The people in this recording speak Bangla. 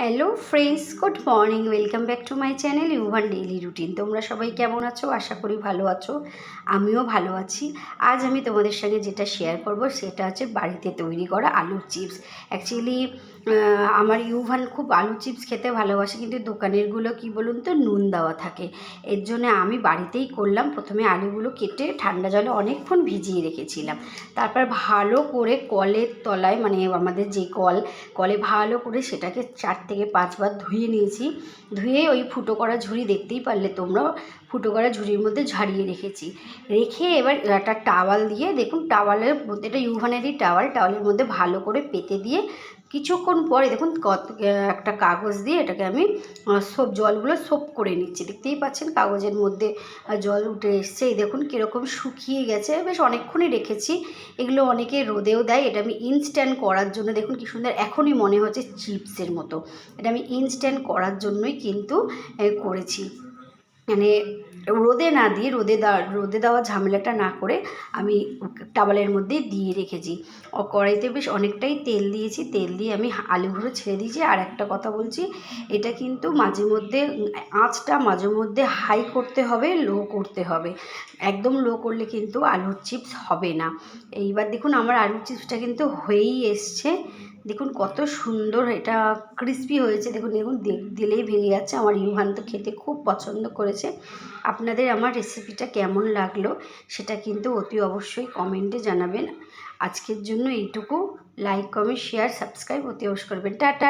Hello friends good morning welcome back to my channel Yuvan daily routine তোমরা সবাই কেমন আছো? আশা করি ভালো আছো। আমিও ভালো আছি। আজ আমি তোমাদের সঙ্গে যেটা শেয়ার করব, সেটা হচ্ছে বাড়িতে তৈরি করা আলুর চিপস অ্যাকচুয়ালি আমার ইউভান খুব আলু চিপস খেতে ভালোবাসে, কিন্তু দোকানেরগুলো কি বলুন তো, নুন দেওয়া থাকে। এর জন্য আমি বাড়িতেই করলাম। প্রথমে আলুগুলো কেটে ঠান্ডা জলে অনেকক্ষণ ভিজিয়ে রেখেছিলাম। তারপর ভালো করে কলের তলায় মানে আমাদের যে কল, কলে ভালো করে সেটাকে চার থেকে পাঁচবার ধুয়ে নিয়েছি। ধুয়ে ওই ফুটো করা ঝুড়ি দেখতেই পারলে তোমরা, ফুটো করা ঝুড়ির মধ্যে ঝাড়িয়ে রেখেছি। রেখে এবার একটা টাওয়াল দিয়ে, দেখুন টাওয়ালের মধ্যে, এটা ইউভানেরই টাওয়াল, টাওয়ালের মধ্যে ভালো করে পেতে দিয়ে কিছুক্ষণ পরে দেখুন কত, একটা কাগজ দিয়ে এটাকে আমি সব জলগুলো সোপ করে নিচ্ছি। দেখতেই পাচ্ছেন কাগজের মধ্যে জল উঠে এসছে। এই দেখুন কীরকম শুকিয়ে গেছে। বেশ অনেকক্ষণই রেখেছি। এগুলো অনেকে রোদেও দেয়। এটা আমি ইনস্ট্যান্ট করার জন্য, দেখুন কি সুন্দর এখনই মনে হচ্ছে চিপসের মতো। এটা আমি ইনস্ট্যান্ট করার জন্যই কিন্তু করেছি। মানে রোদে না দিয়ে, রোদে দেওয়া রোদে দেওয়া ঝামেলাটা না করে আমি টাওয়ালের মধ্যে দিয়ে রেখেছি। ও কড়াইতে বেশ অনেকটাই তেল দিয়েছি, তেল দিয়ে আমি আলুগুলো ছেড়ে দিয়েছি। আর একটা কথা বলছি, এটা কিন্তু মাঝে মধ্যে, আঁচটা মাঝে মধ্যে হাই করতে হবে লো করতে হবে। একদম লো করলে কিন্তু আলুর চিপস হবে না। এইবার দেখুন, আমার আলুর চিপসটা কিন্তু হয়েই এসছে। দেখুন কত সুন্দর এটা ক্রিস্পি হয়েছে। দেখুন দেখুন দিলেই ভেঙে যাচ্ছে। আমার ইউহান তো খেতে খুব পছন্দ করেছে। আপনাদের আমার রেসিপিটা কেমন লাগল সেটা কিন্তু অতি অবশ্যই কমেন্টে জানাবেন। আজকের জন্য এইটুকু। লাইক কমেন্ট শেয়ার সাবস্ক্রাইব অতি অবশ্যই করবেন। টাটা!